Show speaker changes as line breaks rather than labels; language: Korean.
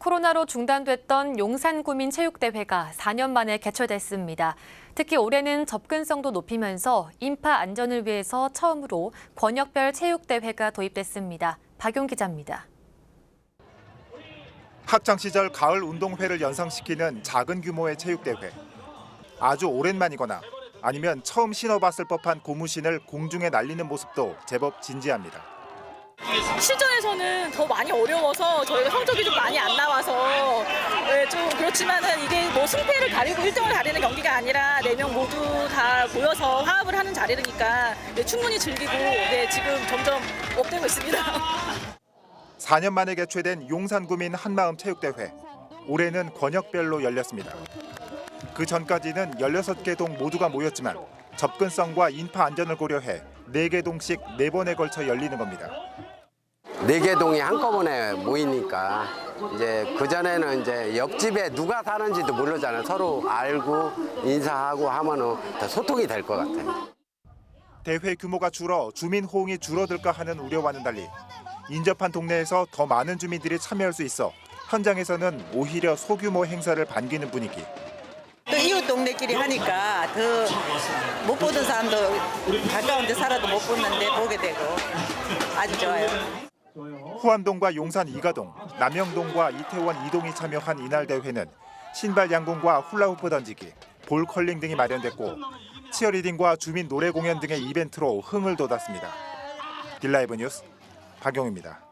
코로나로 중단됐던 용산구민 체육대회가 4년 만에 개최됐습니다. 특히 올해는 접근성도 높이면서 인파 안전을 위해서 처음으로 권역별 체육대회가 도입됐습니다. 박용 기자입니다.
학창 시절 가을 운동회를 연상시키는 작은 규모의 체육대회. 아주 오랜만이거나 아니면 처음 신어봤을 법한 고무신을 공중에 날리는 모습도 제법 진지합니다.
실전에서는 더 많이 어려워서 저희가 성적이 좀 많이 안좀 그렇지만은 이게 뭐 승패를 가리고 1등을 가리는 경기가 아니라 네 명 모두 다 모여서 화합을 하는 자리니까 네, 충분히 즐기고 네, 지금 점점 업되고 있습니다.
4년 만에 개최된 용산구민 한마음 체육대회. 올해는 권역별로 열렸습니다. 그 전까지는 16개 동 모두가 모였지만 접근성과 인파 안전을 고려해 4개 동씩 4번에 걸쳐 열리는 겁니다.
네 개 동이 한꺼번에 모이니까 이제 그 전에는 이제 옆집에 누가 사는지도 모르잖아요. 서로 알고 인사하고 하면은 더 소통이 될 것 같아요.
대회 규모가 줄어 주민 호응이 줄어들까 하는 우려와는 달리 인접한 동네에서 더 많은 주민들이 참여할 수 있어 현장에서는 오히려 소규모 행사를 반기는 분위기.
또 이웃 동네끼리 하니까 더 못 보던 사람도 가까운 데 살아도 못 보는데 보게 되고 아주 좋아요.
후암동과 용산 이가동, 남영동과 이태원 이동이 참여한 이날 대회는 신발 양궁과 훌라후프 던지기, 볼 컬링 등이 마련됐고 치어리딩과 주민 노래 공연 등의 이벤트로 흥을 돋았습니다. 딜라이브 뉴스 박용입니다.